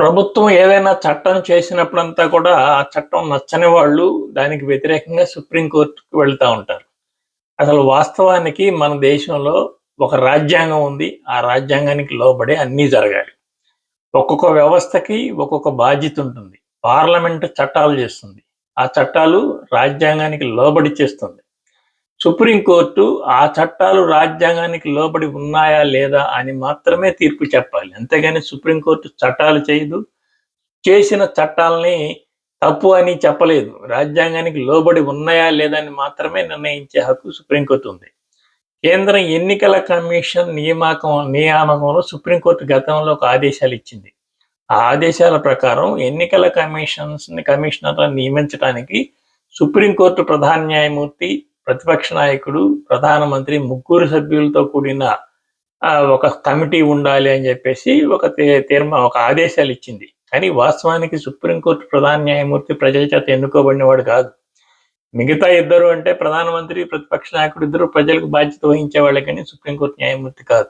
ప్రభుత్వం ఏదైనా చట్టం చేసినప్పుడంతా కూడా ఆ చట్టం నచ్చని వాళ్ళు దానికి వ్యతిరేకంగా సుప్రీంకోర్టుకు వెళ్తూ ఉంటారు. అసలు వాస్తవానికి మన దేశంలో ఒక రాజ్యాంగం ఉంది. ఆ రాజ్యాంగానికి లోబడి అన్నీ జరగాలి. ఒక్కొక్క వ్యవస్థకి ఒక్కొక్క బాధ్యత ఉంటుంది. పార్లమెంట్ చట్టాలు చేస్తుంది. ఆ చట్టాలు రాజ్యాంగానికి లోబడి చేస్తుంది. సుప్రీంకోర్టు ఆ చట్టాలు రాజ్యాంగానికి లోబడి ఉన్నాయా లేదా అని మాత్రమే తీర్పు చెప్పాలి. అంతేగాని సుప్రీంకోర్టు చట్టాలు చేయదు. చేసిన చట్టాలని తప్పు అని చెప్పలేదు. రాజ్యాంగానికి లోబడి ఉన్నాయా లేదా అని మాత్రమే నిర్ణయించే హక్కు సుప్రీంకోర్టు ఉంది. కేంద్రం ఎన్నికల కమిషన్ నియామకం నియామకంలో సుప్రీంకోర్టు గతంలో ఒక ఆదేశాలు ఇచ్చింది. ఆ ఆదేశాల ప్రకారం ఎన్నికల కమిషన్స్ కమిషనర్లను నియమించడానికి సుప్రీంకోర్టు ప్రధాన న్యాయమూర్తి ప్రతిపక్ష నాయకుడు ప్రధానమంత్రి ముగ్గురు సభ్యులతో కూడిన ఒక కమిటీ ఉండాలి అని చెప్పేసి ఒక తీర్మా ఒక ఆదేశాలు ఇచ్చింది. కానీ వాస్తవానికి సుప్రీంకోర్టు ప్రధాన న్యాయమూర్తి ప్రజల చేత ఎన్నుకోబడినవాడు కాదు. మిగతా ఇద్దరు అంటే ప్రధానమంత్రి ప్రతిపక్ష నాయకుడు ఇద్దరు ప్రజలకు బాధ్యత వహించే వాళ్ళే కానీ సుప్రీంకోర్టు న్యాయమూర్తి కాదు.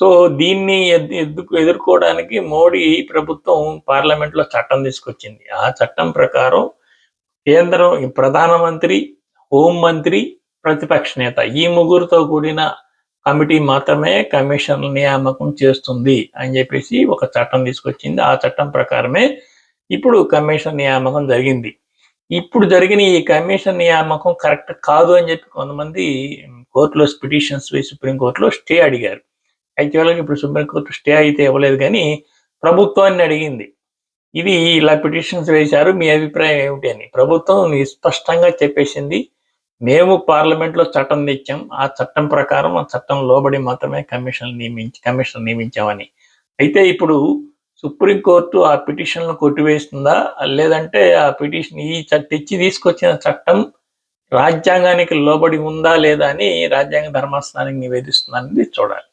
సో దీన్ని ఎద్- ఎద్దుకు ఎదుర్కోవడానికి మోడీ ప్రభుత్వం పార్లమెంట్లో చట్టం తీసుకొచ్చింది. ఆ చట్టం ప్రకారం కేంద్రం ఈ హోం హోంమంత్రి ప్రతిపక్ష నేత. ఈ ముగ్గురుతో కూడిన కమిటీ మాత్రమే కమిషన్ నియామకం చేస్తుంది అని చెప్పేసి ఒక చట్టం తీసుకొచ్చింది. ఆ చట్టం ప్రకారమే ఇప్పుడు కమిషన్ నియామకం జరిగింది. ఇప్పుడు జరిగిన ఈ కమిషన్ నియామకం కరెక్ట్ కాదు అని చెప్పి కొంతమంది కోర్టులో పిటిషన్స్ సుప్రీంకోర్టులో స్టే అడిగారు. యాక్చువల్గా ఇప్పుడు సుప్రీంకోర్టు స్టే అయితే ఇవ్వలేదు కానీ ప్రభుత్వాన్ని అడిగింది. ఇది ఇలా పిటిషన్స్ వేశారు మీ అభిప్రాయం ఏమిటి అని. ప్రభుత్వం స్పష్టంగా చెప్పేసింది మేము పార్లమెంట్లో చట్టం తెచ్చాం. ఆ చట్టం ప్రకారం ఆ చట్టం లోబడి మాత్రమే కమిషన్ నియమించి కమిషన్ నియమించామని. అయితే ఇప్పుడు సుప్రీంకోర్టు ఆ పిటిషన్ను కొట్టివేస్తుందా? లేదంటే ఆ పిటిషన్ ఈ తెచ్చి తీసుకొచ్చిన చట్టం రాజ్యాంగానికి లోబడి ఉందా లేదా అని రాజ్యాంగ ధర్మాసనానికి నివేదిస్తుందనేది చూడాలి.